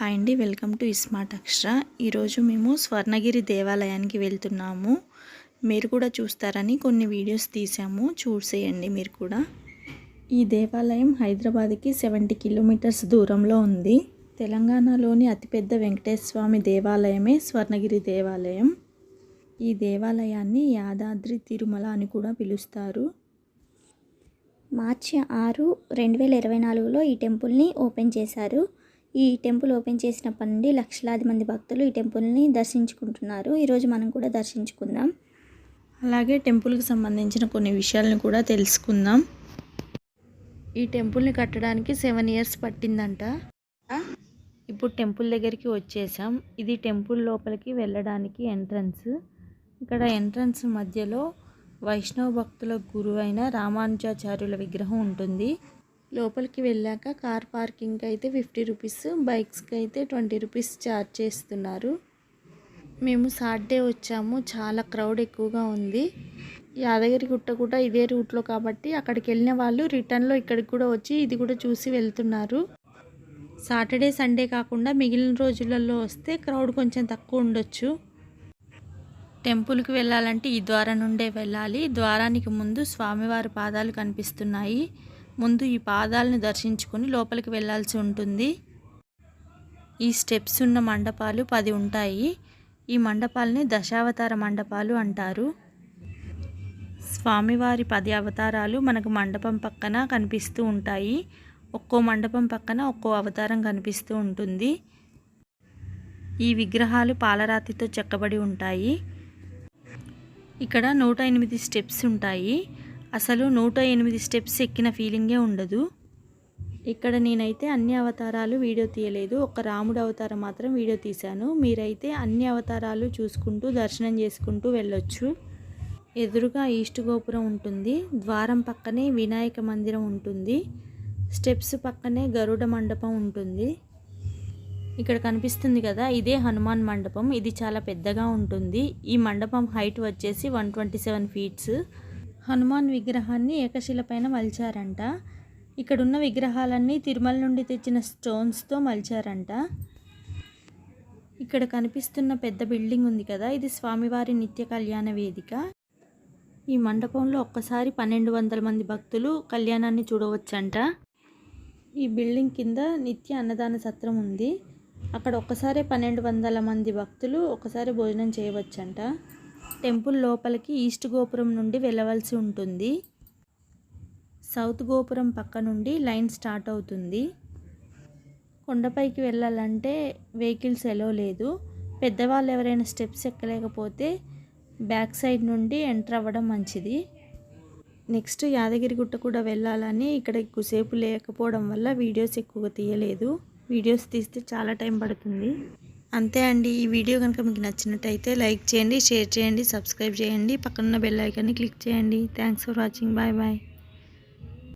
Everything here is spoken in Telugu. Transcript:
హాయ్ అండి వెల్కమ్ టు ఇస్మార్ట్ అక్షర. ఈరోజు మేము స్వర్ణగిరి దేవాలయానికి వెళ్తున్నాము. మీరు కూడా చూస్తారని కొన్ని వీడియోస్ తీసాము చూసేయండి మీరు కూడా. ఈ దేవాలయం హైదరాబాద్కి సెవెంటీ కిలోమీటర్స్ దూరంలో ఉంది. తెలంగాణలోని అతిపెద్ద వెంకటేశ్వర స్వామి దేవాలయమే స్వర్ణగిరి దేవాలయం. ఈ దేవాలయాన్ని యాదాద్రి తిరుమల అని కూడా పిలుస్తారు. మార్చి ఆరు రెండు వేల ఇరవై నాలుగులో ఈ టెంపుల్ని ఓపెన్ చేశారు. ఈ టెంపుల్ ఓపెన్ చేసినప్పటి నుండి లక్షలాది మంది భక్తులు ఈ టెంపుల్ని దర్శించుకుంటున్నారు. ఈరోజు మనం కూడా దర్శించుకుందాం. అలాగే టెంపుల్కి సంబంధించిన కొన్ని విషయాలను కూడా తెలుసుకుందాం. ఈ టెంపుల్ని కట్టడానికి సెవెన్ ఇయర్స్ పట్టిందంట. ఇప్పుడు టెంపుల్ దగ్గరికి వచ్చేసాం. ఇది టెంపుల్ లోపలికి వెళ్ళడానికి ఎంట్రన్స్. ఇక్కడ ఎంట్రన్స్ మధ్యలో వైష్ణవ భక్తుల గురువైన రామానుజాచార్యుల విగ్రహం ఉంటుంది. లోపలికి వెళ్ళాక కార్ పార్కింగ్కి అయితే ఫిఫ్టీ రూపీస్ బైక్స్కి అయితే ట్వంటీ రూపీస్ ఛార్జ్ చేస్తున్నారు. మేము సాటర్డే వచ్చాము చాలా క్రౌడ్ ఎక్కువగా ఉంది. యాదగిరి గుట్ట కూడా ఇదే రూట్లో కాబట్టి అక్కడికి వెళ్ళిన వాళ్ళు రిటర్న్లో ఇక్కడికి కూడా వచ్చి ఇది కూడా చూసి వెళ్తున్నారు. సాటర్డే సండే కాకుండా మిగిలిన రోజులలో వస్తే క్రౌడ్ కొంచెం తక్కువ ఉండొచ్చు. టెంపుల్కి వెళ్ళాలంటే ఈ ద్వారం నుండే వెళ్ళాలి. ద్వారానికి ముందు స్వామివారి పాదాలు కనిపిస్తున్నాయి. ముందు ఈ పాదాలను దర్శించుకొని లోపలికి వెళ్ళాల్సి ఉంటుంది. ఈ స్టెప్స్ ఉన్న మండపాలు పది ఉంటాయి. ఈ మండపాలని దశావతార మండపాలు అంటారు. స్వామివారి పది అవతారాలు మనకు మండపం పక్కన కనిపిస్తూ ఉంటాయి. ఒక్కో మండపం పక్కన ఒక్కో అవతారం కనిపిస్తూ ఉంటుంది. ఈ విగ్రహాలు పాలరాతితో చెక్కబడి ఉంటాయి. ఇక్కడ నూట ఎనిమిది స్టెప్స్ ఉంటాయి. అసలు నూట ఎనిమిది స్టెప్స్ ఎక్కిన ఫీలింగే ఉండదు. ఇక్కడ నేనైతే అన్ని అవతారాలు వీడియో తీయలేదు. ఒక రాముడు అవతారం మాత్రం వీడియో తీశాను. మీరైతే అన్ని అవతారాలు చూసుకుంటూ దర్శనం చేసుకుంటూ వెళ్ళొచ్చు. ఎదురుగా ఈస్ట్ గోపురం ఉంటుంది. ద్వారం పక్కనే వినాయక మందిరం ఉంటుంది. స్టెప్స్ పక్కనే గరుడ మండపం ఉంటుంది. ఇక్కడ కనిపిస్తుంది కదా ఇదే హనుమాన్ మండపం. ఇది చాలా పెద్దగా ఉంటుంది. ఈ మండపం హైట్ వచ్చేసి one twenty seven feets. Hanuman విగ్రహాన్ని ఏకశిల పైన మలిచారంట. ఇక్కడున్న విగ్రహాలన్నీ తిరుమల నుండి తెచ్చిన స్టోన్స్తో మలిచారంట. ఇక్కడ కనిపిస్తున్న పెద్ద బిల్డింగ్ ఉంది కదా ఇది స్వామివారి నిత్య కళ్యాణ వేదిక. ఈ మండపంలో ఒక్కసారి పన్నెండు వందల మంది భక్తులు కళ్యాణాన్ని చూడవచ్చంట. ఈ బిల్డింగ్ కింద నిత్య అన్నదాన సత్రం ఉంది. అక్కడ ఒక్కసారి పన్నెండు వందల మంది భక్తులు ఒకసారి భోజనం చేయవచ్చంట. టెంపుల్ లోపలికి ఈస్ట్ గోపురం నుండి వెళ్ళవలసి ఉంటుంది. సౌత్ గోపురం పక్క నుండి లైన్ స్టార్ట్ అవుతుంది. కొండపైకి వెళ్ళాలంటే వెహికల్స్ ఎలో లేదు. పెద్దవాళ్ళు ఎవరైనా స్టెప్స్ ఎక్కలేకపోతే బ్యాక్ సైడ్ నుండి ఎంటర్ అవ్వడం మంచిది. నెక్స్ట్ యాదగిరిగుట్ట కూడా వెళ్ళాలని ఇక్కడ ఎక్కువసేపు లేకపోవడం వల్ల వీడియోస్ ఎక్కువగా తీయలేదు. వీడియోస్ తీస్తే చాలా టైం పడుతుంది. అంతే అండి. ఈ వీడియో కనుక మీకు నచ్చినట్టయితే లైక్ చేయండి షేర్ చేయండి సబ్స్క్రైబ్ చేయండి. పక్కన బెల్ ఐకాన్ని క్లిక్ చేయండి. Thanks for watching. Bye bye.